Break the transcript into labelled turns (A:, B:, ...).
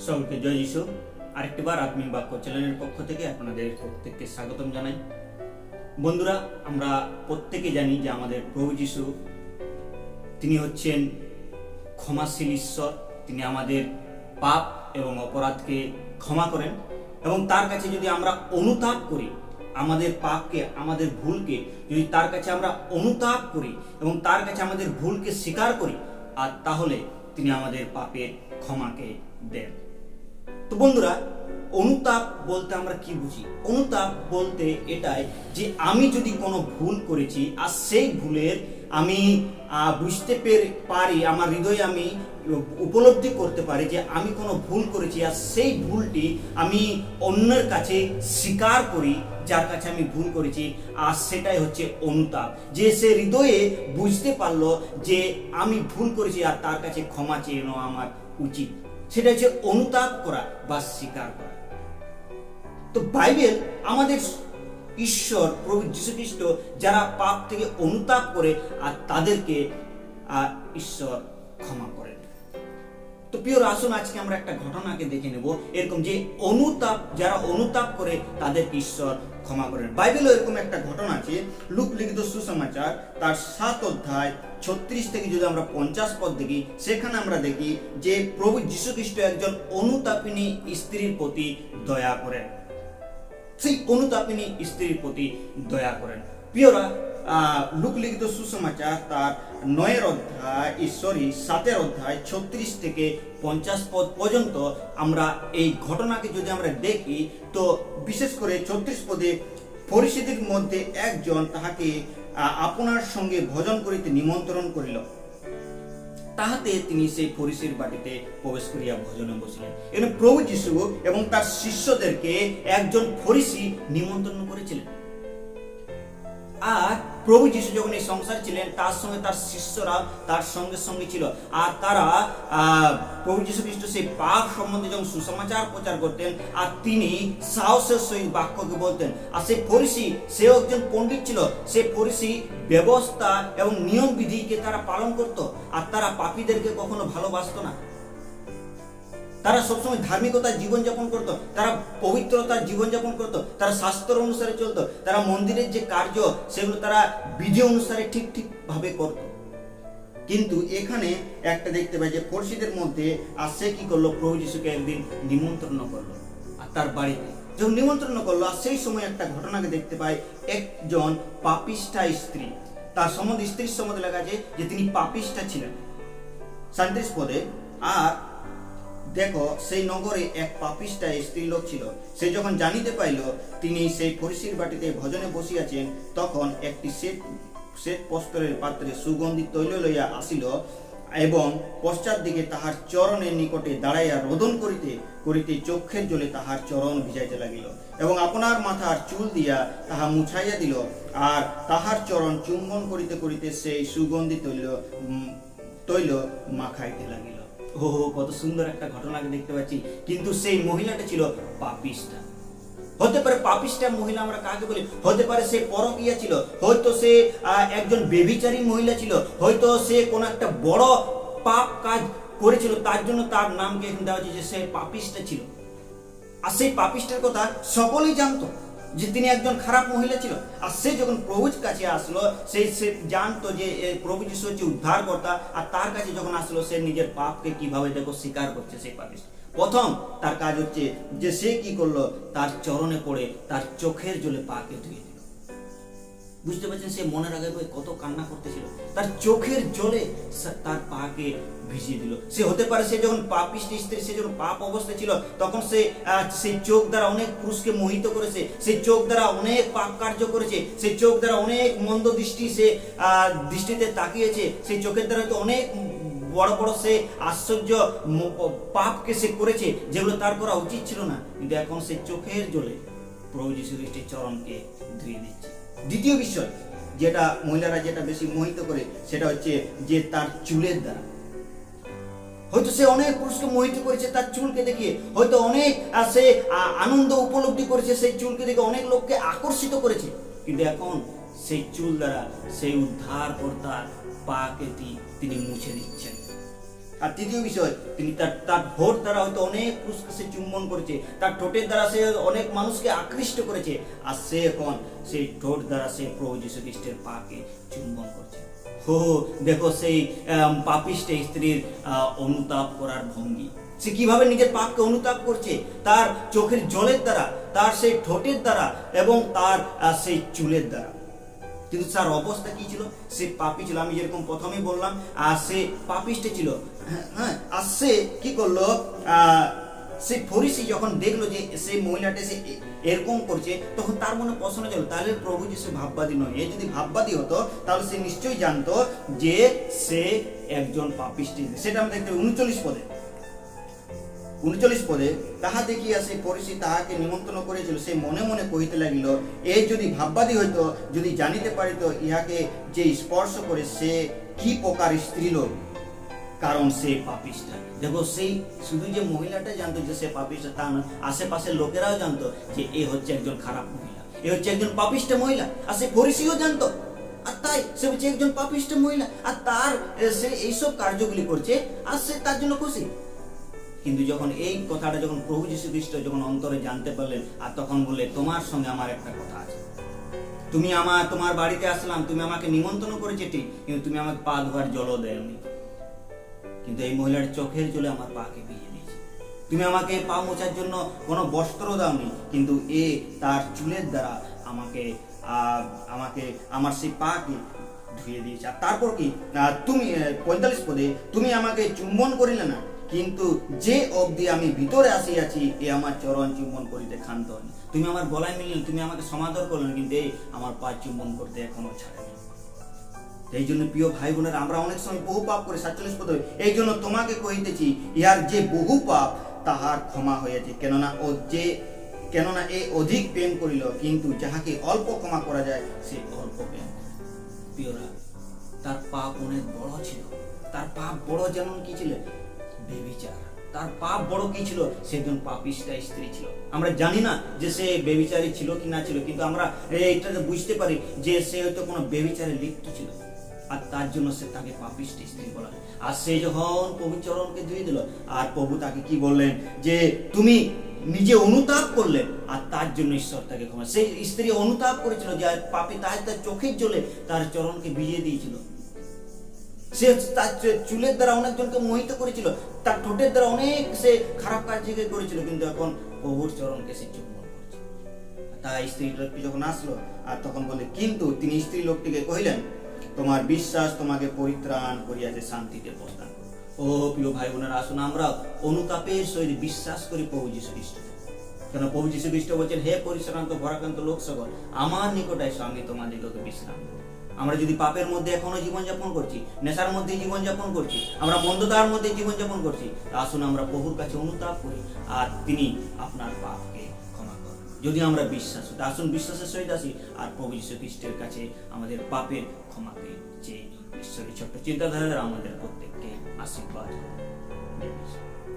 A: সকলকে জয় যিশু। আরেকটিবার আত্মিক বাক্য চ্যানেলের পক্ষ থেকে আপনাদের প্রত্যেককে স্বাগতম জানাই। বন্ধুরা, আমরা প্রত্যেকে জানি যে আমাদের প্রভু যিশু, তিনি হচ্ছেন ক্ষমাশীল ঈশ্বর। তিনি আমাদের পাপ এবং অপরাধকে ক্ষমা করেন এবং তার কাছে যদি আমরা অনুতাপ করি, আমাদের পাপকে, আমাদের ভুলকে, যদি তার কাছে আমরা অনুতাপ করি এবং তার কাছে আমাদের ভুলকে স্বীকার করি, আর তাহলে তিনি আমাদের পাপের ক্ষমাকে দেন। তো বন্ধুরা, অনুতাপ বলতে আমরা কি বুঝি? অনুতাপ বলতে এটাই যে আমি যদি কোনো ভুল করেছি, আর সেই ভুলের আমি বুঝতে পেরে, পারি, আমার হৃদয়ে আমি উপলব্ধি করতে পারি যে আমি কোনো ভুল করেছি, আর সেই ভুলটি আমি অন্যের কাছে স্বীকার করি, যার কাছে আমি ভুল করেছি, আর সেটাই হচ্ছে অনুতাপ। যে সে হৃদয়ে বুঝতে পারল যে আমি ভুল করেছি, আর তার কাছে ক্ষমা চেয়ে নেওয়া আমার উচিত। সেটা হচ্ছে অনুতাপ করা বা স্বীকার করা। তো বাইবেল আমাদের ঈশ্বর, প্রভু যীশুখ্রিস্ট যারা পাপ থেকে অনুতাপ করে আর তাদেরকে আর ঈশ্বর ক্ষমা করেন তো প্রিয় আসুন আজকে আমরা একটা ঘটনাকে দেখে নেব। এরকম যে অনুতাপ, যারা অনুতাপ করে তাদের ঈশ্বর ক্ষমা করেন। বাইবেলও এরকম একটা ঘটনা আছে, লুক লিখিত সুসমাচার, তার সাত অধ্যায় ছত্রিশ থেকে যদি আমরা পঞ্চাশ পদ দেখি, সেখানে আমরা দেখি যে প্রভু যীশু খ্রিস্ট একজন অনুতাপিনী স্ত্রীর প্রতি দয়া করেন। সেই অনুতাপিনী স্ত্রীর প্রতি দয়া করেন। প্রিয়রা আহ, লুক লিখিত সুসমাচার তার নয়ের অধ্যায় সরি সাতের অধ্যায় ছত্রিশ থেকে পঞ্চাশ পদ পর্যন্ত আমরা এই ঘটনাকে যদি আমরা দেখি তো বিশেষ করে ছত্রিশ পদে পরিস্থিতির মধ্যে একজন তাহাকে আপনার সঙ্গে ভোজন করিতে নিমন্ত্রণ করিল। তাহাতে তিনি সেই ফরিসির বাটিতে প্রবেশ করিয়া ভোজনে বসিলেন। এখানে প্রভু যিশু এবং তার শিষ্যদেরকে একজন ফরিসি নিমন্ত্রণ করেছিলেন। আর প্রভু যিশু যখন এই সংসার ছিলেন, তার সঙ্গে তার শিষ্যরা তার সঙ্গে সঙ্গে ছিল। আর তারা প্রভু যীশু খ্রিস্ট সেই পাপ সম্বন্ধে যখন সুসমাচার প্রচার করতেন, আর তিনি সাহসের সহিত বাক্যকে বলতেন। আর সেই ফরিসি, সেও একজন পণ্ডিত ছিল। সে ফরিসি ব্যবস্থা এবং নিয়ম বিধিকে তারা পালন করত। আর তারা পাপীদেরকে কখনো ভালোবাসতো না। তারা সবসময় ধার্মিকতার জীবনযাপন করত, তারা পবিত্রতার জীবনযাপন করত, তারা শাস্ত্র অনুসারে চলতো, তারা মন্দিরের যে কার্য সেগুলো তারা বিধি অনুসারে ঠিক ঠিক ভাবে করত। কিন্তু এখানে একটা দেখতে পাই যে ফরসিদের মধ্যে আর সে কি করল, প্রভু যিশুকে একদিন নিমন্ত্রণ করল, আর তার বাড়িতে। যখন নিমন্ত্রণ করল, আর সেই সময় একটা ঘটনাকে দেখতে পাই, একজন পাপিষ্ঠা স্ত্রী, তার সম্বন্ধে স্ত্রীর সম্বন্ধে লেখা আছে যে তিনি পাপিষ্ঠা ছিলেন। সাঁত্রিশ পদে, আর দেখো, সেই নগরে এক পাপিষ্ঠা স্ত্রী লোক ছিল। সে যখন জানিতে পাইল তিনি সেই ফরিসির বাটিতে ভজনে বসিয়াছেন, তখন একটি শ্বেত শ্বেত বস্ত্রের পাত্রে সুগন্ধি তৈল লইয়া আসিল এবং পশ্চাৎ দিকে তাহার চরণের নিকটে দাঁড়াইয়া রোদন করিতে করিতে চক্ষের জলে তাহার চরণ ভিজাইতে লাগিল এবং আপনার মাথার চুল দিয়া তাহা মুছাইয়া দিল আর তাহার চরণ চুম্বন করিতে করিতে সেই সুগন্ধি তৈল তৈল মাখাইতে লাগিল। ও কত সুন্দর একটা ঘটনাকে দেখতে পাচ্ছি। কিন্তু সেই মহিলাটা ছিল পাপিষ্ঠা। হতে পারে পাপিষ্ঠা মহিলা আমরা কাকে বলি? হতে পারে সে পরকীয়া ছিল। হয়তো সে একজন বেবিচারী মহিলা ছিল। হয়তো সে কোনো একটা বড় পাপ কাজ করেছিল। তার জন্য তার নামকে দেওয়া হয়েছে যে সে পাপিষ্ঠা ছিল। আর সেই পাপিষ্টের কথা সকলেই জানতো। যে তিনি একজন খারাপ মহিলা ছিল। আর সে যখন প্রভুর কাছে আসলো, সে সে জানতো যে প্রভু যিশু হচ্ছে উদ্ধারকর্তা, আর তার কাছে যখন আসলো, সে নিজের পাপকে কীভাবে দেখো স্বীকার করছে সেই পাপিষ্ট প্রথম তার কাজ হচ্ছে যে সে কি করল, তার চরণে পড়ে তার চোখের জলে পাকে ধুয়ে বুঝতে পারছেন সে মনের আগে করে কত কান্না করতেছিল। তার চোখের জলে তার পাকে ভিজিয়ে দিল। সে হতে পারে সে যখন পাপিষ্ট স্ত্রী, সে যখন পাপ অবস্থায় ছিল, তখন সে সেই চোখ দ্বারা অনেক পুরুষকে মোহিত করেছে সেই চোখ দ্বারা অনেক পাপ কার্য করেছে সেই চোখ দ্বারা অনেক মন্দ দৃষ্টি সে দৃষ্টিতে তাকিয়েছে সেই চোখের দ্বারা হয়তো অনেক বড় বড় সে আশ্চর্য পাপকে সে করেছে, যেগুলো তার করা উচিত ছিল না। কিন্তু এখন সে চোখের জলে প্রভু যীশু খ্রিস্টের চরণকে ধুয়ে দিচ্ছে। দ্বিতীয় বিষয় যেটা মহিলারা যেটা বেশি মোহিত করে, সেটা হচ্ছে যে তার চুলের দ্বারা। হয়তো সে অনেক পুরুষকে মোহিত করেছে তার চুলকে দেখিয়ে, হয়তো অনেক সে আনন্দ উপলব্ধি করেছে সেই চুলকে দেখে অনেক লোককে আকর্ষিত করেছে। কিন্তু এখন সেই চুল দ্বারা সেই উদ্ধার কর্তার পাকে তিনি মুছে দিচ্ছেন। আর তৃতীয় বিষয় তিনি তার তার ঠোঁট দ্বারা হয়তো অনেক পুরুষকে সে চুম্বন করেছে তার ঠোঁটের দ্বারা সে অনেক মানুষকে আকৃষ্ট করেছে আর সে এখন সেই ঠোঁট দ্বারা সে প্রভু যীশু খ্রিস্টের পাকে চুম্বন করছে। হো দেখো সেই আম, পাপিষ্ঠে স্ত্রীর অনুতাপ করার ভঙ্গি। সে কীভাবে নিজের পাপকে অনুতাপ করছে? তার চোখের জলের দ্বারা তার সেই ঠোঁটের দ্বারা এবং তার সেই চুলের দ্বারা। কিন্তু তার অবস্থা কি ছিল? সে পাপি ছিল আমি যেরকম প্রথমেই বললাম আর সে পাপিষ্টে ছিল। হ্যাঁ, আর সে কি করল? সেই ফরিসি যখন দেখল যে সেই মহিলাটা সে এরকম করছে তখন তার মনে প্রশ্ন ছিল তাহলে প্রভু যে সে ভাববাদী নয়। এ যদি ভাববাদী হতো তাহলে সে নিশ্চয়ই জানতো যে সে একজন পাপিষ্টি। সেটা আমরা দেখতে উনচল্লিশ পদে। উনচল্লিশ পদে, তাহা দেখিয়া সে পরিষি তাহাকে নিমন্ত্রণ করেছিল সে মনে মনে কহিতে লাগিল, এ যদি ভাববাদী হইতো, যদি জানিতে পারিত, ইহাকে যে স্পর্শ করে, সে কি প্রকার স্ত্রীলোক কারণ সে পাপিষ্ঠা। দেখো, সেই শুধু যে মহিলাটা জানতো যে সে পাপিষ্ঠা, তা নয় আশেপাশের লোকেরাও জানতো যে এ হচ্ছে একজন খারাপ মহিলা। এ হচ্ছে একজন পাপিষ্ঠা মহিলা, আর সে ফরিসিও জানতো। আর তাই সে হচ্ছে একজন পাপিষ্ঠা মহিলা, আর তার সে এইসব কার্যগুলি করছে, আর সে তার জন্য খুশি। কিন্তু যখন এই কথাটা যখন প্রভু যীশু খ্রিস্ট যখন অন্তরে জানতে পারলেন, আর তখন বললে, তোমার সঙ্গে আমার একটা কথা আছে। তুমি আমার তোমার বাড়িতে আসলাম, তুমি আমাকে নিমন্ত্রণ করেছে ঠিক, কিন্তু তুমি আমাকে পা ধোয়ার জলও দেয়নি কিন্তু এই মহিলার চোখের জলে আমার পাকে ভিজে দিয়েছে তুমি আমাকে পা মোছার জন্য কোনো বস্ত্র দাওনি, কিন্তু এ তার চুলের দ্বারা আমাকে আমাকে, আমার সেই পাকে ধুয়ে দিয়েছে। আর তারপর কি? তুমি পঁয়তাল্লিশ পদে তুমি আমাকে চুম্বন করিলে না কিন্তু যে অবধি আমি ভিতরে আসিয়াছি, এ আমার চরণ চুম্বন করিতে হয়নি। তুমি আমার গলায় মিললে, তুমি আমাকে সমাদর করলে, কিন্তু এই আমার পা চুম্বন করতে এখনও ছাড়েনি। এই জন্য প্রিয় ভাই বোনেরা আমরা অনেক সময় বহু পাপ করে সাতচল্লিশ পদ এই জন্য তোমাকে কহিতেছি ইহার যে বহু পাপ, তাহার ক্ষমা হয়েছে কেননা ও যে, কেননা এ অধিক প্রেম করিল, কিন্তু যাহাকে অল্প ক্ষমা করা যায়, সে অল্প প্রেম প্রিয়রা, তার পাপ অনেক বড় ছিল। তার পাপ বড় যেমন কি ছিল? বেবিচার। তার পাপ বড় কি ছিল? সে একজন পাপিষ্টা স্ত্রী ছিল। আমরা জানি না যে সে বেবিচারী ছিল কি না ছিল, কিন্তু আমরা বুঝতে পারি যে সে হয়তো কোনো বেবিচারে লিপ্ত ছিল। আর তার জন্য সে তাকে স্ত্রী বলা আর সে যখন প্রভু চরণকে ধুয়ে দিল, আর প্রভু তাকে কি বললেন? যে তুমি নিজে অনুতাপ করলেন আর তার জন্য ঈশ্বর তাকে ক্ষমা সেই স্ত্রী অনুতাপ করেছিল যে পাপি তাই তার চোখের জলে তার চরণকে ভিজিয়ে দিয়েছিল। সে তার চুলের দ্বারা অনেকজনকে মোহিত করেছিল। তার ঠোঁটের দ্বারা অনেক সে খারাপ কাজকে করেছিল, কিন্তু এখন প্রভুর চরণকে সে চুম্বন করছে। তাই স্ত্রী লোকটি যখন আসলো, আর তখন বলে, কিন্তু তিনি স্ত্রী লোকটিকে কহিলেন, তোমার বিশ্বাস তোমাকে পরিত্রাণ করিয়াছে শান্তিতে প্রস্থান ও প্রিয় ভাই বোনেরা, আসুন আমরা অনুতাপের সহিত বিশ্বাস করি প্রভু যীশু খ্রিস্ট। কেন প্রভু যীশু খ্রিস্ট বলছেন, হে পরিশ্রান্ত, ভরাক্রান্ত লোক সকল আমার নিকটে এসো, আমি তোমাদিগকে বিশ্রাম। আমরা যদি পাপের মধ্যে এখনও জীবনযাপন করছি, নেশার মধ্যে জীবনযাপন করছি, আমরা মন্দতার মধ্যে জীবনযাপন করছি আসুন আমরা প্রভুর কাছে অনুতাপ করি আর তিনি আপনার পাপকে ক্ষমা করুন যদি আমরা বিশ্বাস আসুন বিশ্বাসের সহিত আসি আর প্রভু যীশু খ্রিস্টের কাছে আমাদের পাপের ক্ষমাকে চেয়ে। ঈশ্বরের ছোট্ট চিন্তাধারা আমাদের প্রত্যেককে আশীর্বাদ।